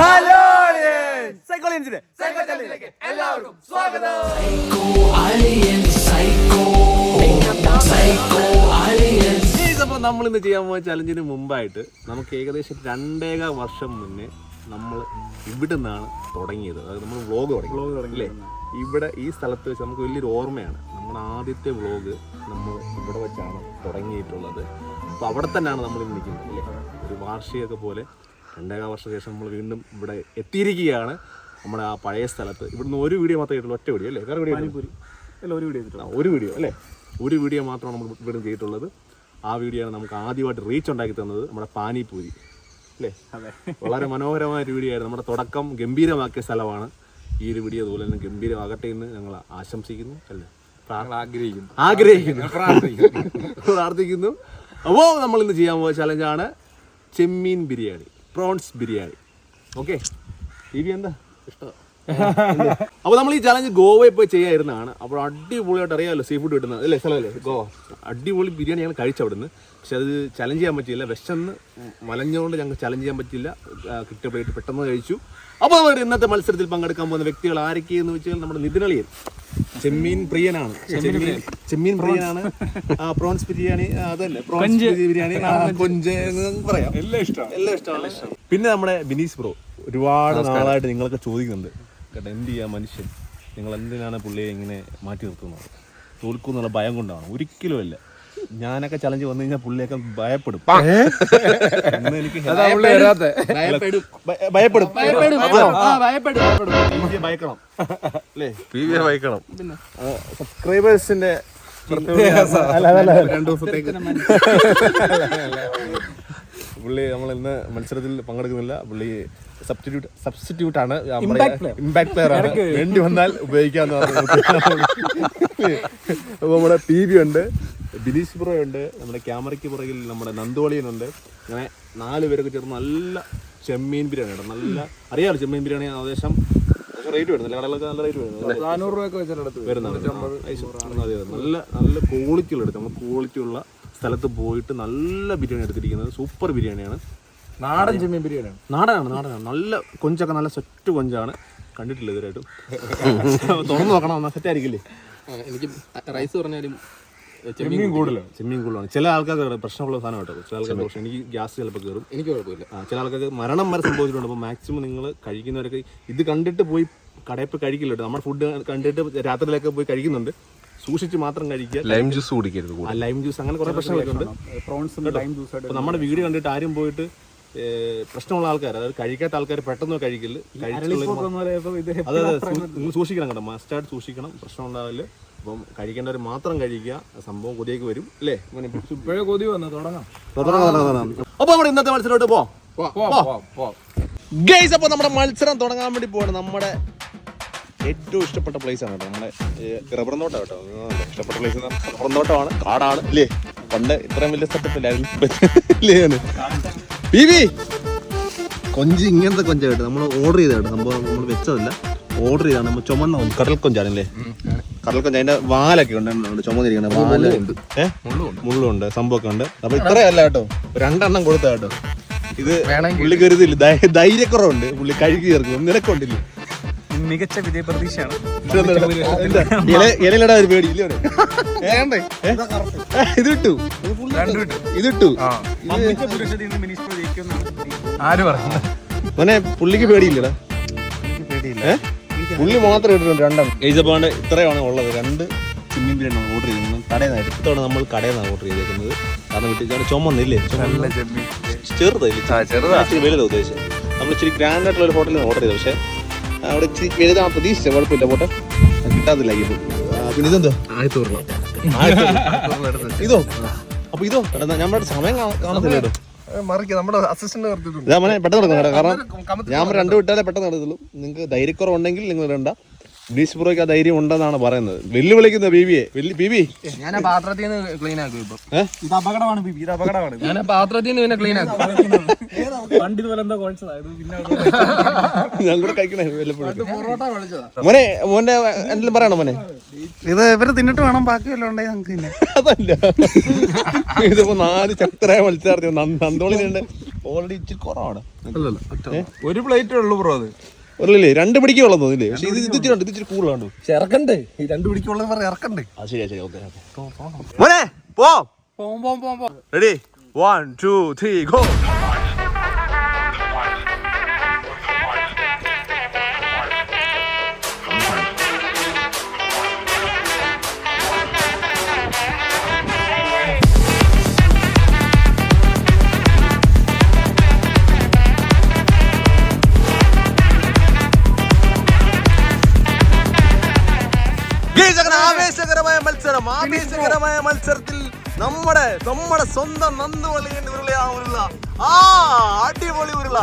Hello സൈക്കോളജിന്റെ psycho ചാനലിലേക്ക് എല്ലാവർക്കും സ്വാഗതം. അപ്പോൾ നമ്മൾ ഇന്ന് ചെയ്യാൻ പോയ ചലഞ്ചിന് മുമ്പായിട്ട് നമുക്ക് ഏകദേശം രണ്ടേക വർഷം മുന്നേ നമ്മൾ ഇവിടെ നിന്നാണ് തുടങ്ങിയത്. അതായത് നമ്മൾ വ്ളോഗ് തുടങ്ങി. വ്ളോഗ് തുടങ്ങിയില്ലേ ഇവിടെ ഈ സ്ഥലത്ത് വെച്ച് നമുക്ക് വലിയൊരു ഓർമ്മയാണ്. നമ്മുടെ ആദ്യത്തെ വ്ളോഗ് നമ്മൾ ഇവിടെ വെച്ചാണ് തുടങ്ങിയിട്ടുള്ളത്. അപ്പോൾ അവിടെ തന്നെയാണ് നമ്മൾ ഇന്ന് നിൽക്കുന്നത് അല്ലേ? ഒരു വാർഷികമൊക്കെ പോലെ രണ്ടേക വർഷ ശേഷം നമ്മൾ വീണ്ടും ഇവിടെ എത്തിയിരിക്കുകയാണ്. നമ്മുടെ ആ പഴയ സ്ഥലത്ത്. ഇവിടുന്ന് ഒരു വീഡിയോ മാത്രമേ ചെയ്തിട്ടുള്ളൂ ഒറ്റ വീഡിയോ അല്ലേ? വേറെ വീഡിയോ അല്ല ഒരു വീഡിയോ ആ, ഒരു വീഡിയോ അല്ലേ? ഒരു വീഡിയോ മാത്രമാണ് നമ്മൾ ഇവിടെ ചെയ്തിട്ടുള്ളത്. ആ വീഡിയോ ആണ് നമുക്ക് ആദ്യമായിട്ട് റീച്ച് ഉണ്ടാക്കി തന്നത് നമ്മുടെ പാനിപൂരി അല്ലേ? വളരെ മനോഹരമായ ഒരു വീഡിയോ ആയിരുന്നു. നമ്മുടെ തുടക്കം ഗംഭീരമാക്കിയ സ്ഥലമാണ്. ഈ ഒരു വീഡിയോ അതുപോലെ തന്നെ ഗംഭീരമാകട്ടെ എന്ന് ഞങ്ങൾ ആശംസിക്കുന്നു. അല്ലേ? ആഗ്രഹിക്കുന്നു. ആഗ്രഹിക്കുന്നു. പ്രാർത്ഥിക്കുന്നു. അപ്പോൾ നമ്മൾ ഇന്ന് ചെയ്യാൻ പോയ ചലഞ്ചാണ് ചെമ്മീൻ biryani. Prawns biryani. Okay. T V എന്താ? ഇഷ്ടം അപ്പോൾ നമ്മൾ ഈ ചലഞ്ച് ഗോവയിൽ പോയി ചെയ്യായിരുന്നതാണ്. അപ്പോൾ അടിപൊളിയായിട്ട് അറിയാമല്ലോ സീ ഫുഡ് കിട്ടുന്നത്. അല്ലേ സ്ഥലമല്ലേ? ഗോവ. അടിപൊളി ബിരിയാണി ഞങ്ങൾ കഴിച്ചു അവിടുന്ന്. പക്ഷെ അത് ചലഞ്ച് ചെയ്യാൻ പറ്റിയില്ല. വിശന്ന് മലഞ്ഞുകൊണ്ട് ഞങ്ങൾക്ക് ചലഞ്ച് ചെയ്യാൻ പറ്റിയില്ല. ആ, കിട്ടിയ പ്ലേറ്റ് പെട്ടെന്ന് കഴിച്ചു. അപ്പോൾ അവർ ഇന്നത്തെ മത്സരത്തിൽ പങ്കെടുക്കാൻ പോകുന്ന വ്യക്തികൾ ആരൊക്കെയെന്ന് വെച്ചാൽ നമ്മുടെ നിതിനളിയൻ ചെമ്മീൻ പ്രിയനാണ്. ചെമ്മീൻ ചെമ്മീൻ പ്രിയനാണ്. പ്രോൺസ് ബിരിയാണി അതല്ലേ? പ്രോൺസ് ബിരിയാണി കൊഞ്ച്. എന്ന് പറയാം. എല്ലാം ഇഷ്ടമാണ്. എല്ലാം ഇഷ്ടമാണ്. പിന്നെ നമ്മുടെ ബിനീസ് ബ്രോ. ഒരുപാട് നാളായിട്ട് നിങ്ങളൊക്കെ ചോദിക്കുന്നുണ്ട്. കേട്ടോ എന്ത് ചെയ്യാ മനുഷ്യൻ? നിങ്ങൾ എന്തിനാണ് പുള്ളിയെ ഇങ്ങനെ മാറ്റി നിർത്തുന്നത്? തോൽക്കുന്നുള്ള ഭയം കൊണ്ടാണ്. ഒരിക്കലും അല്ല. ഞാനൊക്കെ ചലഞ്ച് വന്നു കഴിഞ്ഞാൽ പുള്ളിയൊക്കെ ഭയപ്പെടും. ഇന്ന് എനിക്ക് ഭയപ്പെടും. ഭയക്കണം. അല്ലേ? വഹിക്കണം സബ്സ്ക്രൈബേഴ്സിന്റെ രണ്ടു ദിവസത്തേക്ക്. പുള്ളി നമ്മൾ ഇന്ന് മത്സരത്തിൽ പങ്കെടുക്കുന്നില്ല. പുള്ളി സബ്സ്റ്റിറ്റ്യൂട്ട് സബ്സ്റ്റിറ്റ്യൂട്ട് ആണ്. ഇമ്പാക്ട് പ്ലെയർ ആണ്. വേണ്ടി വന്നാൽ ഉപയോഗിക്കാന്ന് പറഞ്ഞു. അപ്പോൾ നമ്മുടെ പി വി ഉണ്ട് ബിനീഷ് ബ്രോ ഉണ്ട് നമ്മുടെ ക്യാമറയ്ക്ക് പുറകിൽ നമ്മുടെ നന്ദോളിയനുണ്ട് അങ്ങനെ നാല് പേരൊക്കെ ചേർന്ന് നല്ല ചെമ്മീൻ ബിരിയാണി കേട്ടോ. നല്ല അറിയാലോ ചെമ്മീൻ ബിരിയാണി ഏകദേശം റേറ്റ് വരുന്നില്ല. കടകളൊക്കെ നല്ല റേറ്റ് വരുന്നത് നാനൂറ് രൂപയൊക്കെ വെച്ചിട്ട് അതെ. നല്ല നല്ല ക്വാളിറ്റി ഉള്ള എടുത്ത്. നമ്മൾ ക്വാളിറ്റി ഉള്ള സ്ഥലത്ത് പോയിട്ട് നല്ല ബിരിയാണി എടുത്തിരിക്കുന്നത്. സൂപ്പർ ബിരിയാണിയാണ്. നാടൻ ചെമ്മീൻ ബിരിയാണിയാണ്. നാടനാണ് നാടനാണ്. നല്ല കൊഞ്ചൊക്കെ നല്ല സെറ്റ് കൊഞ്ചാണ്. കണ്ടിട്ടില്ല ഇതുവരെയായിട്ടും? തുറന്നു നോക്കണം എന്നാൽ സെറ്റ് ആയിരിക്കില്ലേ? എനിക്ക് റൈസ് പറഞ്ഞാലും ചെമ്മീൻ കൂടുതലാണ് ചെമ്മീൻ കൂടുതലാണ്. ചില ആൾക്കാർക്ക് പ്രശ്നമുള്ള സാധനം കേട്ടോ ചില ആൾക്കാർക്ക് പ്രശ്നം. എനിക്ക് ഗ്യാസ് ചിലപ്പോൾ കയറും. എനിക്ക് കുഴപ്പമില്ല. ചില ആൾക്കാർക്ക് മരണം വരെ സംഭവിച്ചിട്ടുണ്ട്. അപ്പോൾ മാക്സിമം നിങ്ങൾ കഴിക്കുന്നവരൊക്കെ ഇത് കണ്ടിട്ട് പോയി കടയിൽ പോയി കഴിക്കില്ല കേട്ടോ. നമ്മുടെ ഫുഡ് കണ്ടിട്ട് രാത്രിയിലൊക്കെ പോയി കഴിക്കുന്നുണ്ട്. സൂക്ഷിച്ച് മാത്രം കഴിക്കുക. ലൈം ജ്യൂസ് കുടിക്കരുത് ആ ലൈം ജ്യൂസ് അങ്ങനെ കുറേ പ്രശ്നങ്ങളൊക്കെ ഉണ്ട്. ലൈം ടൈം ജ്യൂസ് ആയിട്ട് നമ്മുടെ വീട് കണ്ടിട്ട് ആരും പോയിട്ട് ഏ, പ്രശ്നമുള്ള ആൾക്കാർ അതായത് കഴിക്കാത്ത ആൾക്കാർ പെട്ടെന്ന് കഴിക്കില്ല കഴിച്ചുള്ള ഇത് അതെ അതെ സൂ- നിങ്ങൾ സൂക്ഷിക്കണം കേട്ടോ. മസ്റ്റായിട്ട് സൂക്ഷിക്കണം. പ്രശ്നം ഉണ്ടാവില്ല അപ്പം കഴിക്കേണ്ടവർ മാത്രം കഴിക്കുക. സംഭവം കൊതിയേക്ക് വരും. അല്ലേ? ഇപ്പോഴേ കൊതി വന്നു. തുടങ്ങാം. അപ്പോൾ നമ്മുടെ ഇന്നത്തെ മത്സരമായിട്ട് പോ. ഗൈസ് അപ്പോൾ നമ്മുടെ മത്സരം തുടങ്ങാൻ വേണ്ടി പോവാണ്. നമ്മുടെ ഏറ്റവും ഇഷ്ടപ്പെട്ട പ്ലേസ് ആണ് കേട്ടോ. നമ്മുടെ റബ്ബർ തോട്ടം കേട്ടോ. ഇഷ്ടപ്പെട്ട പ്ലേസ് റബ്ബർ തോട്ടമാണ് കാടാണ് ഇല്ലേ? പണ്ട് ഇത്രയും വലിയ സെറ്റപ്പ് ഇല്ലായിരുന്നു ബി ബി കൊഞ്ച് ഇങ്ങനത്തെ കൊഞ്ച കേട്ടോ. നമ്മൾ ഓർഡർ ചെയ്ത കേട്ടോ. സംഭവം നമ്മൾ വെച്ചതല്ല. ഓർഡർ ചെയ്താണ് നമ്മൾ ചുമന്ന കൊഞ്ച് കടൽ കൊഞ്ചാണല്ലേ കടൽ കൊഞ്ച്. അതിന്റെ വാലൊക്കെ ഉണ്ട്. ഉണ്ട് ചുമന്നിരിക്കുന്നത്. വാൽ. മുള്ളുണ്ട് മുള്ളുണ്ട് സംഭവമൊക്കെ ഉണ്ട്. അപ്പൊ ഇത്രയല്ല കേട്ടോ. രണ്ടെണ്ണം കൊടുത്ത കേട്ടോ. ഇത് പുള്ളി കരുതില്ല ധൈര്യക്കുറവുണ്ട്. പുള്ളി കഴുകി ചേർക്കും. നിനക്കൊണ്ടില്ല. മികച്ച വിജയ പ്രതീക്ഷയാണ് ഇലയിലടാ ഒരു പേടി ഇല്ലേ ആര് പറഞ്ഞു? മോനെ പുള്ളിക്ക് പേടിയില്ലടാ? പുള്ളി മാത്രം ഇട്ടിട്ടുണ്ട് രണ്ടെണ്ണം. ഏജപ്പാണ്ട് ഇത്രയാണ് ഉള്ളത്. രണ്ട് ചിമ്മിൻ ബിരിയാണി ഓർഡർ ചെയ്യുന്നത്. കടയിൽ നിന്ന് ഇത്തവണ നമ്മൾ കടയിൽ നിന്നാണ് ഓർഡർ ചെയ്തേക്കുന്നത്. കാരണം വീട്ടിൽ ചുമന്നില്ലേ? ചുമന്ന ചെറുതല്ലേ ചെറുതാ. ഇച്ചിരി. വലുതാ ഉദ്ദേശിച്ചത് നമ്മൾ ഇച്ചിരി ഗ്രാൻഡ് ആയിട്ടുള്ള ഒരു ഹോട്ടലിൽ ഓർഡർ ചെയ്തത്. പക്ഷേ അവിടെ ഇച്ചിരി വലുതാ പ്രതീക്ഷിച്ച കുഴപ്പമില്ല പോട്ടെ. കിട്ടാത്തില്ല ഇപ്പൊ ആ, പിന്നെ ഇതെന്തോ? ആയിത്തൂർണം ഇതോ? അപ്പൊ ഇതോ? നമ്മുടെ സമയം കാണത്തില്ലോ മറിക്ക് നമ്മുടെ അസിസ്റ്റന്റ് പെട്ടെന്ന് നടക്കണം കാരണം ഞാൻ രണ്ടു വിട്ടാലേ പെട്ടെന്ന് നടത്തുള്ളൂ. നിങ്ങൾക്ക് ധൈര്യക്കുറവുണ്ടെങ്കിൽ നിങ്ങൾ ഇടണ്ട. ബ്ലീച്ച് ബ്രോയ്ക്ക് ആ ധൈര്യം ഉണ്ടെന്നാണ് പറയുന്നത്. വെല്ലുവിളിക്കുന്ന ബീബിയെ ബീബി ഞാൻ ആ പാത്രത്തിൽ നിന്ന് ക്ലീൻ ആക്കും ഇപ്പൊ. ഇത് അപകടമാണ് ബീബി ഇത് അപകടമാണ്. ഞാൻ ആ പാത്രത്തിൽ നിന്ന് പിന്നെ ക്ലീൻ ആക്കും. പണ്ട് ഇതുപോലെ എന്താ കുഴച്ചതായത് പിന്നെ ഞാൻ കൂടെ കഴിക്കണേ പൊറോട്ട മോനെ മോന്റെ എന്തെങ്കിലും പറയണോ മോനെ? ഇത് ഇവർ തിന്നിട്ട് വേണം ബാക്കി വല്ലതും ഉണ്ടെങ്കിൽ നമുക്ക് പിന്നെ അതല്ല. ഇതിപ്പോ നാല് ശക്തരായ മത്സരാർത്ഥി നന്ദോളിനുണ്ട് ഓൾറെഡി ഇച്ചിരി കുറവാണ്. ഒരു പ്ലേറ്റേ ഉള്ളൂ ബ്രോ അത്. ഒരല്ലേ? രണ്ട് പിടിക്കുള്ള തോന്നില്ലേ പക്ഷെ ഇത് ഇത് ഇച്ചിരി ഉണ്ട് ഇത് ഇച്ചിരി കൂടുതലുണ്ട് ഇറക്കണ്ടേ ഈ രണ്ട് പിടിക്കുള്ളത് പറഞ്ഞ ഇറക്കണ്ടേ ആ ശരിയാ ശരി ഓക്കെ മോനെ പോ. പോം പോം പോം പോം. Ready one two three go ആവേശകരമായ മത്സരത്തിൽ നമ്മുടെ നമ്മുടെ സ്വന്തം നന്ദുവള്ളിയൻ ഉരുള. ആ അടിപൊളി ഉരുള.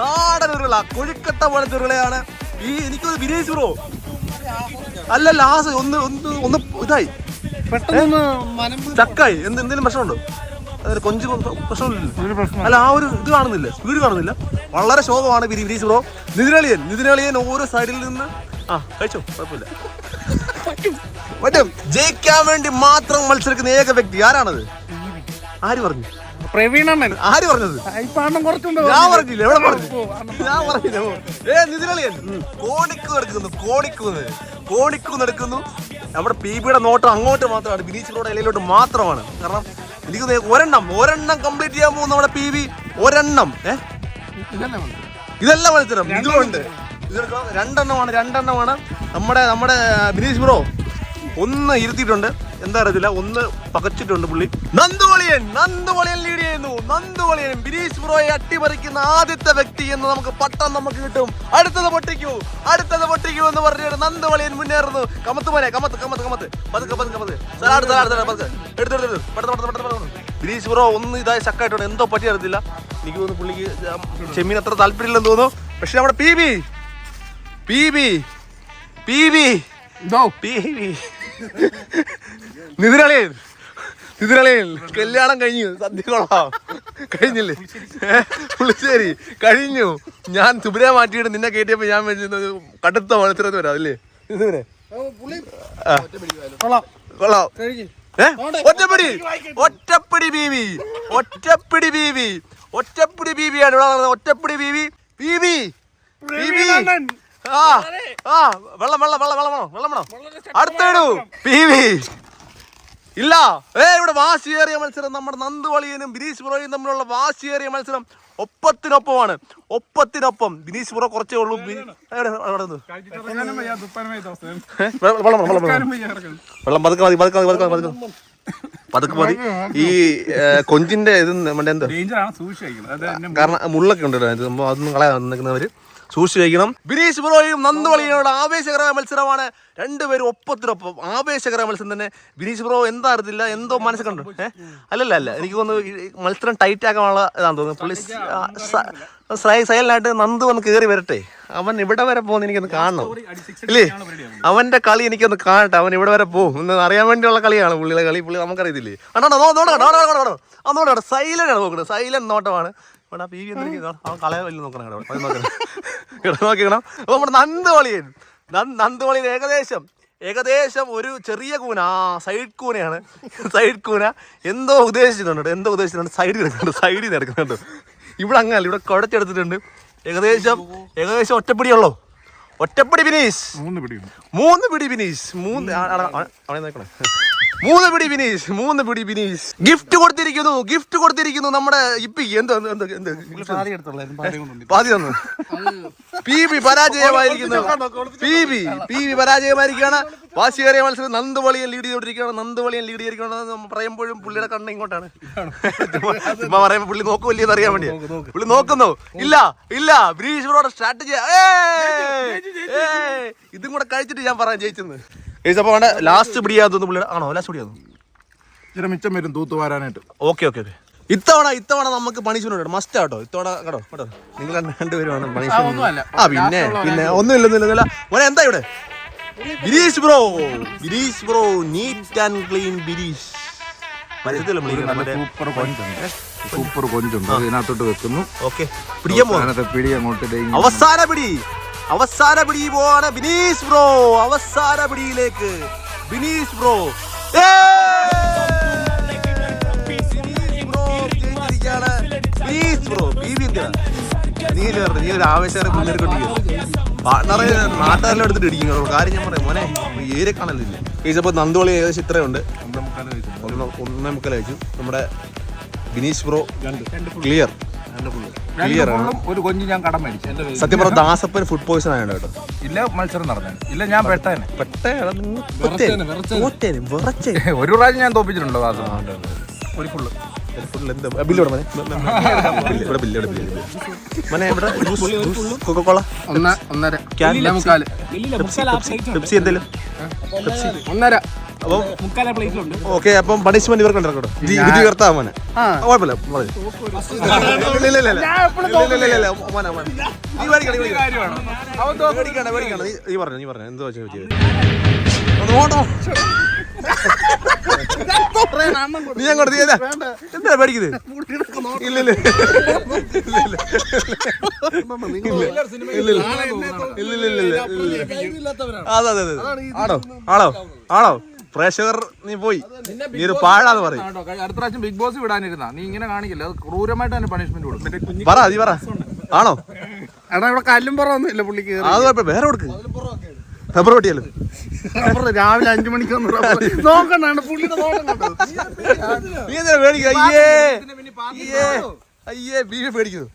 നാടൻ ഉരുള. കൊഴുക്കട്ട പോലത്തെ ഉരുളയാണ്. ഈ എനിക്കൊരു വിനേശ് ബ്രോ. അല്ല ആ ഒന്ന് ഒന്ന് ഒന്ന് ഇതായി. ചക്കായി. എന്ത് എന്തെങ്കിലും പ്രശ്നമുണ്ടോ? അതൊരു കൊഞ്ച് പ്രശ്നമില്ലല്ലോ. അല്ല ആ ഒരു ഇത് കാണുന്നില്ല. സ്പീഡ് കാണുന്നില്ല. വളരെ ശോകമാണ് വിരി വിനീഷ് ബ്രോ. നിതിനളിയൻ നിതിനളിയൻ ഓരോ സൈഡിൽ നിന്ന് ആ കഴിച്ചോ? കുഴപ്പമില്ല. പറ്റും ജയിക്കാൻ വേണ്ടി മാത്രം മത്സരിക്കുന്ന ഏക വ്യക്തി ആരാണത്? ആര് പറഞ്ഞു? പ്രവീണണ്ണൻ ആര് പറഞ്ഞത്? ഞാൻ പറഞ്ഞില്ല? എവിടെ പറഞ്ഞു? ഞാൻ പറഞ്ഞില്ല. ഏ നിതിനളിയൻ. കോണിക്കു നടക്കുന്നു കോണിക്കൂന്ന് കോണിക്കൂന്ന് എടുക്കുന്നു. നമ്മുടെ പി ബിയുടെ നോട്ടം അങ്ങോട്ട് മാത്രമാണ്. ബിനീച്ചിലൂടെ ഇലയിലോട്ട് മാത്രമാണ്. കാരണം എനിക്ക് ഒരെണ്ണം ഒരെണ്ണം കംപ്ലീറ്റ് ചെയ്യാൻ പോകുന്ന നമ്മുടെ പി ബി. ഒരെണ്ണം. ഏ? ഇതെല്ലാം മത്സരം. ഇതുകൊണ്ട്. രണ്ടെണ്ണമാണ് രണ്ടെണ്ണമാണ്. നമ്മുടെ നമ്മുടെ ബിനീഷ് ബ്രോ. ഒന്ന് ഇരുത്തിയിട്ടുണ്ട്. എന്താ അറിയത്തില്ല ഒന്ന് പകച്ചിട്ടുണ്ട് പുള്ളി. നന്ദുവളിയൻ നന്ദുവളിയൻ ലീഡ് ചെയ്യുന്നു. നന്ദുവളിയൻ ബിരീഷ് ബ്രോയെ അട്ടിമറിക്കുന്ന ആദ്യത്തെ വ്യക്തി എന്ന് നമുക്ക് പട്ടം നമുക്ക് കിട്ടും. അടുത്തത് പൊട്ടിക്കൂ അടുത്തത് പൊട്ടിക്കൂ എന്ന് പറഞ്ഞിട്ട് നന്ദുവളിയൻ മുന്നേറുന്നു. കമത്ത് പോലെ കമത്ത് കമത്ത് കമത്ത്. പതുക്കെ പതുക്കെ പതുക്കെ. സലാഡ് സലാഡ് സലാഡ് പതുക്കെ. എടുത്തു എടുത്ത് എടുത്ത്. പെട്ടെന്ന് പെട്ടെന്ന് പെട്ടെന്ന് പെട്ടെന്ന്. ബിരീഷ് ബ്രോ ഒന്ന് ഇതായി ചക്കായിട്ടുണ്ട് എന്തോ പറ്റി അറിയത്തില്ല. എനിക്ക് തോന്നുന്നു പുള്ളിക്ക് ചെമ്മീൻ അത്ര താല്പര്യമില്ലെന്ന് തോന്നുന്നു. പക്ഷെ നമ്മുടെ P B P B P B. P B. നിതിരളിയൻ നിതിരളിയൻ കല്യാണം കഴിഞ്ഞു. സദ്യ കൊള്ളാം. കഴിഞ്ഞില്ലേ? പുളിശ്ശേരി. കഴിഞ്ഞു. ഞാൻ സുബിരെ മാറ്റിയിട്ട് നിന്നെ കയറ്റിയപ്പോ ഞാൻ വെച്ചിരുന്നത് കടുത്ത മത്സരത്തിൽ വരാം അല്ലേ. കൊള്ളാം? ഒറ്റപ്പിടി. ഒറ്റപ്പിടി ബീവി. ഒറ്റപ്പിടി ബീവി. ഒറ്റപ്പിടി ബീവിയാണ് ഇവിടെ ഒറ്റപ്പിടി ബീവി. ബീവി. ബീവി ആ ആ വെള്ളം വെള്ളം വെള്ളം വെള്ളം വേണം വെള്ളം വേണം. അടുത്തിടൂ ബീവി ഇല്ല. ഏ ഇവിടെ വാശിയേറിയ മത്സരം നമ്മുടെ നന്ദുവളിയനും ബിനീഷ് പുറയും തമ്മിലുള്ള വാശിയേറിയ മത്സരം ഒപ്പത്തിനൊപ്പമാണ്. ഒപ്പത്തിനൊപ്പം. ബിനീഷ് പുറ കുറച്ചേ ഉള്ളൂ. വെള്ളം പതുക്കെ മതി പതുക്കെ മതി പതുക്കെ പതുക്കെ പതുക്കെ മതി. ഈ കൊഞ്ചിന്റെ ഇത് നമ്മുടെ എന്താ? കാരണം മുള്ളൊക്കെ ഉണ്ട് അതൊന്നും കളയാൻ നിൽക്കുന്നവര്. സൂക്ഷിച്ച് വയ്ക്കണം ബിനീഷ് ബ്രോയും നന്ദുവളിയോട് ആവേശകരമായ മത്സരമാണ്. രണ്ടുപേരും ഒപ്പത്തിനൊപ്പം ആവേശകരമായ മത്സരം തന്നെ. ബിനീഷ് ബ്രോ എന്താ അറിയത്തില്ല? എന്തോ മനസ്സിൽ കണ്ടു. അല്ലല്ല അല്ല. എനിക്ക് തോന്നുന്നു മത്സരം ടൈറ്റ് ആക്കാനുള്ള ഇതാന്ന് തോന്നുന്നു. പുള്ളി സൈലനായിട്ട് നന്ദു വന്ന് കയറി വരട്ടെ. അവൻ ഇവിടെ വരെ പോകുന്ന എനിക്കൊന്ന് കാണണം. ഇല്ലേ? അവന്റെ കളി എനിക്കൊന്ന് കാണട്ടെ. അവൻ ഇവിടെ വരെ പോകും. എന്ന് അറിയാൻ വേണ്ടിയുള്ള കളിയാണ് പുള്ളിയുടെ കളി. പുള്ളി നമുക്കറിയത്തില്ലേ? അന്നോട്ടോ സൈലന്റ് ആണ് നോക്കുന്നത്. സൈലന്റ് നോട്ടമാണ്. ഇവിടെ പി വി എന്തെങ്കിലും അവൻ നോക്കണം കേട്ടോ നോക്കണം. നോക്കിക്കണം? അപ്പൊ നമ്മുടെ നന്ദുവളിയൻ നന്ദുവളിയൻ ഏകദേശം ഏകദേശം ഒരു ചെറിയ കൂന ആ സൈഡ് കൂനയാണ്. സൈഡ് കൂന എന്തോ ഉദ്ദേശിച്ചിട്ടുണ്ട് എന്തോ ഉദ്ദേശിച്ചിട്ടുണ്ട്. സൈഡിൽ എടുക്കുന്നുണ്ട് സൈഡിൽ നിന്ന് എടുക്കുന്നുണ്ട് ഇവിടെ അങ്ങനല്ല ഇവിടെ കുഴച്ചെടുത്തിട്ടുണ്ട് ഏകദേശം ഏകദേശം ഒറ്റപ്പിടിയുള്ളോ. ഒറ്റപ്പിടി ബിനീഷ് മൂന്ന് പിടി മൂന്ന് പിടി ബിനീഷ് മൂന്ന് അവിടെ നോക്കണേ. മൂന്ന് പിടി ബിനീഷ് മൂന്ന് പിടി ബിനീഷ് ഗിഫ്റ്റ് കൊടുത്തിരിക്കുന്നു ഗിഫ്റ്റ് കൊടുത്തിരിക്കുന്നു നമ്മുടെ ഇപ്പി. എന്തോ എന്തോ എന്ത് പാതി തന്നു. പി ബി പരാജയമായിരിക്കുന്നു. പി ബി പി ബി പരാജയമായിരിക്കുകയാണ്. വാശിയേറിയ മത്സരം നന്ദുവളിയൻ ലീഡ് ചെയ്തോണ്ടിരിക്കുകയാണ് നന്ദുവളിയൻ ലീഡ് ചെയ്തിരിക്കുകയാണ് നമ്മൾ പറയുമ്പോഴും പുള്ളിയുടെ കണ്ണ് ഇങ്ങോട്ടാണ്. ചുമ്മാ പറയുമ്പോൾ പുള്ളി നോക്കൂ എന്ന് അറിയാൻ വേണ്ടി പുള്ളി നോക്കുന്നു. ഇല്ല ഇല്ല ബ്രീഷ് ബ്രോയുടെ സ്ട്രാറ്റജി ഇതും കൂടെ കഴിച്ചിട്ട് ഞാൻ പറയാം ജയിച്ചെന്ന്. വേണ്ട ലാസ്റ്റ് പുള്ളിയുടെ ആണോ? ലാസ്റ്റ് പിടിയാന്നു ഇച്ചിരി മിച്ചം വരും തൂത്ത് വാരാനായിട്ട്. ഓക്കെ ഓക്കെ ഓക്കെ ഇത്തവണ ഇത്തവണ നമുക്ക് പണിഷ്മെന്റ് മസ്റ്റ് ആട്ടോ ഇത്തവണ കേട്ടോ കേട്ടോ. നിങ്ങൾ രണ്ട് രണ്ടുപേരുമാണ് പണിഷ്മെന്റ് ആ പിന്നെ പിന്നെ ഒന്നുമില്ല ഒന്നുമില്ല മോനെ എന്താ ഇവിടെ? Birish bro Birish bro neat and clean Birish. Super കൊഞ്ചുണ്ട്. Super കൊഞ്ചുണ്ട്. അത് ഇതിനകത്തോട്ട് വെക്കുന്നു. ഓക്കെ പിടിക്കാൻ പോകും പിടി അങ്ങോട്ട് ഇടുകയും അവസാന പിടി. അവസാന പിടി പോവാണ് ബിനീഷ് ബ്രോ. അവസാന പിടിയിലേക്ക് ബിനീഷ് ബ്രോ. നീ ഇല്ലേ പറഞ്ഞെ, നീ ഒരു ആവേശം മുന്നേറിക്കൊണ്ടിരിക്കുക പാർട്ണറെ നാട്ടുകാരെല്ലാം എടുത്തിട്ട് ഇടിക്കും കാര്യം ഞാൻ പറയാം മോനെ ഏരിയ കാണലില്ല? ഈസപ്പോൾ നന്ദോളി ഏകദേശം ഇത്രയുണ്ട് ഒന്ന് ഒന്നേ മുക്കാൽ കഴിച്ചു നമ്മുടെ ബിനീഷ് ബ്രോ ക്ലിയർ. ക്ലിയർ ആണ്. ഒരു കൊഞ്ച് ഞാൻ കടം മേടിച്ചു. സത്യം പറഞ്ഞ ദാസപ്പൻ ഫുഡ് പോയിസൺ ആയാണ് കേട്ടോ. ഇല്ല മത്സരം നടന്നേ. ഇല്ല ഞാൻ പെട്ടേനെ. പെട്ടേനെ വിറച്ചേനെ, വിറച്ചേനെ. തോറ്റേനെ ഒരു പ്രാവശ്യം ഞാൻ തോപ്പിച്ചിട്ടുണ്ടോ അത് ഒരു ഫുള്ള് എന്താ? ബില്ല് ഇവിടെ ബില്ല് ബില്ല് ഇവിടെ ബില്ല് മനെ ഇവിടെ ജ്യൂസ് ജ്യൂസ് കൊക്കക്കോള ഒന്ന് ഒന്നര. ക്യാൻ ഇല്ല മുക്കാൽ. പെപ്സി പെപ്സി പെപ്സി ഒന്നര. ഓക്കെ അപ്പം പണിഷ്മെന്റ് ഇവർക്ക് ഉണ്ടാക്കട്ടെ. മോനെ കുഴപ്പമില്ല നീ പറഞ്ഞു നീ പറഞ്ഞു. എന്ത് വെച്ചാൽ നീ അങ്ങോട്ട് എന്താ പേടിക്കുന്നത് ഇല്ല ഇല്ല. ഇല്ല ഇല്ല. ഇല്ല അതെ അതെ അതെ. ആണോ ആണോ ആണോ പ്രേക്ഷകർ നീ പോയി. നീ ഒരു പാഴാന്ന് പറയും. അടുത്ത പ്രാവശ്യം ബിഗ് ബോസ് വിടാനിരുന്ന നീ ഇങ്ങനെ കാണിക്കില്ല. അത് ക്രൂരമായിട്ട് തന്നെ പണിഷ്മെന്റ് കൊടുക്കും. പറ നീ പറ. ആണോ? എടാ ഇവിടെ കല്ലും പുറമൊന്നും ഇല്ല പുള്ളിക്ക് അത് വേറെ കൊടുക്ക്. റബ്ബർ പൊട്ടിയല്ലോ റബ്ബർ രാവിലെ അഞ്ചു മണിക്ക് വന്ന് നോക്കണ്ടാണ് പുള്ളിയുടെ നീ എന്തിനാ പേടിക്കുക അയ്യേ. അയ്യേ. അയ്യേ ബീവി പേടിക്കുന്നു.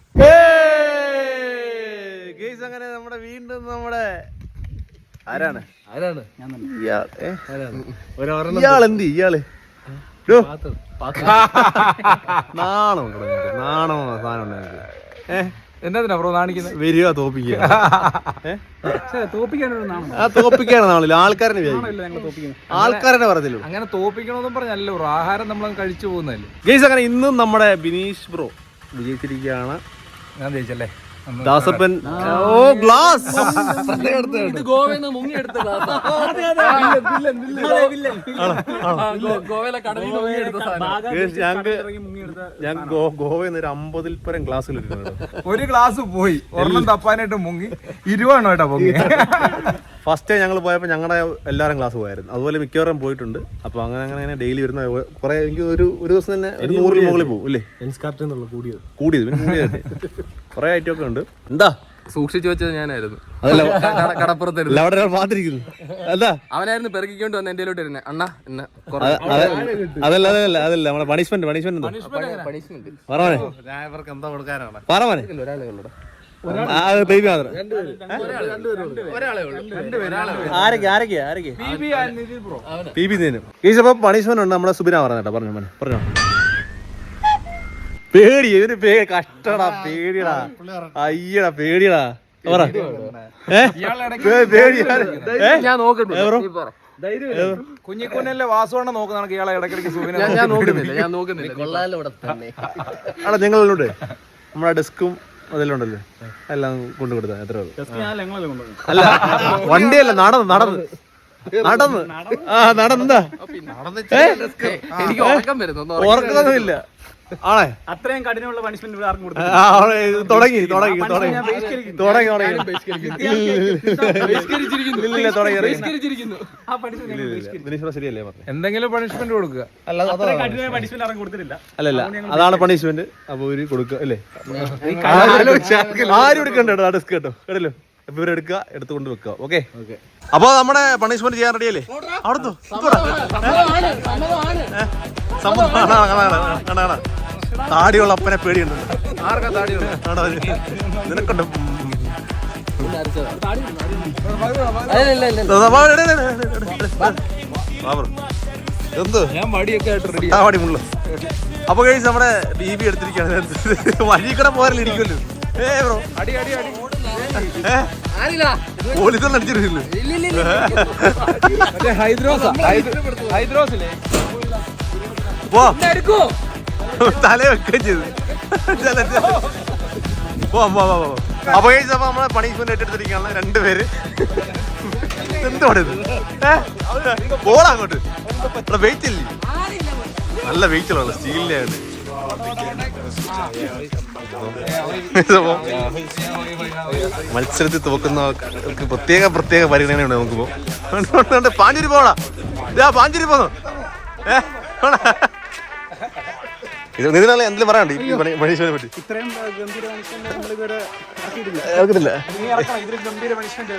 ഗെയ്സ് അങ്ങനെ നമ്മുടെ വീണ്ടും നമ്മുടെ ആരാണ്? ആരാണ്? ഇയാളെന്ത് ഇയാൾ? നാണോ നാണോ സാധനം ബ്രോ ആ ആൾക്കാരനെ ആൾക്കാരനെ അങ്ങനെ തോപ്പിക്കണമെന്നും പറഞ്ഞല്ലോ ബ്രോ. ആഹാരം നമ്മൾ കഴിച്ചു പോകുന്നല്ലേ ഗെയ്സ് അങ്ങനെ ഇന്നും നമ്മുടെ ബിനീഷ് ബ്രോ വിജയിച്ചിരിക്കുകയാണ്. ഞാൻ ജയിച്ചല്ലേ? ദാസപ്പൻ ഓ ഗ്ലാസ്. ഗോവയിൽ മുങ്ങിയെടുത്ത ഗോവയിലെ കടലിൽ ഞാൻ ഗോവയിൽ നിന്ന് ഒരു അമ്പതിൽ പരം ക്ലാസ്സുകൾ ഒരു ഗ്ലാസ് പോയി. ഒരെണ്ണം തപ്പാനായിട്ട് മുങ്ങി. ഇരുവാണോ ഏട്ടാ പൊങ്ങി. ഫസ്റ്റ് ഡേ ഞങ്ങൾ പോയപ്പോൾ ഞങ്ങളുടെ എല്ലാവരും ക്ലാസ് പോയായിരുന്നു. അതുപോലെ മിക്കവാറും പോയിട്ടുണ്ട്. അപ്പോൾ അങ്ങനെ അങ്ങനെ അങ്ങനെ ഡെയിലി വരുന്ന കുറേ എനിക്ക് ഒരു ഒരു ദിവസം തന്നെ ഒരു നൂറിൽ മുകളിൽ പോകും അല്ലേ കൂടിയത്. കൂടിയത് പിന്നെ കൂടിയത്. കുറേ ഐറ്റം ഒക്കെ ഉണ്ട്. എന്താ? സൂക്ഷിച്ചു വെച്ചത് ഞാനായിരുന്നു. അതല്ല കടപ്പുറത്തായിരുന്നു. അവിടെ ഒരാൾ പാത്തിരിക്കുന്നു എന്താ? അവനായിരുന്നു പെറുക്കിക്കൊണ്ട് വന്ന് എന്റെ ഇരുന്നെ അണ്ണാ എന്നെ അത്- അത്- അതല്ല അതല്ല അതല്ല നമ്മുടെ പണിഷ്മെന്റ് പണിഷ്മെന്റ് പണിഷ്മെന്റ് പറമനെ ഞാൻ എന്താ കൊടുക്കാനാണ്. പറമനെ ഒരാളെ ഉള്ളൂടാ ആ ബേബി മാത്രം. പി ബി നീനും ഈസ് ഉണ്ട് നമ്മളെ സുബിന പറഞ്ഞ പറഞ്ഞു പറഞ്ഞു. പേടി ഇവർ പേ കഷ്ടടാ പേടിയടാ. അയ്യടാ പേടിടാ ഞാൻ നോക്കുന്നതാണ് ഇയാളെ ഇടയ്ക്കിടയ്ക്ക് സൂചന ഞാൻ നോക്കുന്നില്ല. ഞാൻ നോക്കുന്നില്ല. കൊള്ളാലോടെ തന്നെ. അല്ല നിങ്ങളോട് നമ്മുടെ ഡെസ്കും അതെല്ലാം എല്ലാം കൊണ്ടു കൊടുത്താ എത്ര ഉള്ളൂ? അല്ല വണ്ടിയല്ല നടന്ന് നടന്ന്. നടന്ന്. ആ നടന്നെന്താ? എനിക്ക് ഉറക്കം വരുന്നു. ഓർക്കുന്നൊന്നുമില്ല ആണേ? അത്രയും കഠിനമുള്ള പണിഷ്മെന്റ് ആർക്കും തുടങ്ങി തുടങ്ങി തുടങ്ങി. തുടങ്ങി തുടങ്ങി. ശരിയല്ലേ എന്തെങ്കിലും പണിഷ്മെന്റ് കൊടുക്കുക. അല്ല. അതാണ്. പണിഷ്മെന്റ് അപ്പൊ കൊടുക്കുക അല്ലേ? ആരും എടുക്കണ്ടോ ഡിസ്ക് കേട്ടോ. കേട്ടല്ലോ? ഇവരെടുക്കുക എടുത്തുകൊണ്ട് വെക്കുക. ഓക്കെ അപ്പൊ നമ്മുടെ പണിഷ്മെന്റ് ചെയ്യാൻ റെഡിയല്ലേ അവിടുത്തെ താടിയുള്ള അപ്പനെ പേടിയുണ്ട്? നിനക്കുണ്ട്. എന്ത്? ഞാൻ ആയിട്ട് റെഡി ആ മുള്ളു. അപ്പൊ കഴിച്ച് നമ്മുടെ ബി ബി എടുത്തിരിക്കുകയാണ്. വഴി കൂടെ പോരല്ലേ ഇരിക്കുമല്ലോ ഏ ബ്രോ. അടി അടി അടി. പോ. അപ്പൊ കഴിച്ചപ്പോ നമ്മളെ പണിഷ്മെന്റ് ഏറ്റെടുത്തിരിക്കുകയാണ് രണ്ടുപേര് എന്തുവാണ് ഇത് ഏഹ് അങ്ങോട്ട്. വെയിറ്റ് ഇല്ലേ? നല്ല വെയിറ്റ് ഉള്ള സ്റ്റീലിന്റെ ആണ് മത്സരത്തിൽ തോക്കുന്ന ആൾക്ക് പ്രത്യേക പ്രത്യേക പരിഗണനയുണ്ട് നമുക്കിപ്പോ പാഞ്ചേരി പോണ ഇതാ പാഞ്ചേരി പോന്നു ഏ ഇത് എന്തെങ്കിലും പറയാണ്ട് മനുഷ്യനെ പറ്റി. ഇത്രയും മനുഷ്യന്റെ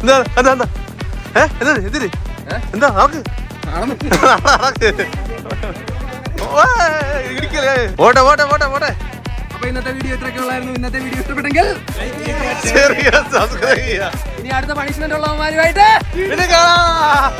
എന്താ എന്താ എന്താ? എന്താ എന്തിന് എന്താ ആർക്ക്? ആണെന്ന് ഓ, ഇടിക്കല്ലേ ഓട്ടെ ഓട്ടെ ഓട്ടെ ഓട്ടെ അപ്പൊ ഇന്നത്തെ വീഡിയോ ഇത്രയൊക്കെ ഉള്ളായിരുന്നു. ഇന്നത്തെ വീഡിയോ ഇഷ്ടപ്പെട്ടെങ്കിൽ ചെറിയ സബ്സ്ക്രൈബ് ഇനി അടുത്ത പണിഷ്മെന്റ് ഉള്ളവന്മാരുമായിട്ട് കാണാം.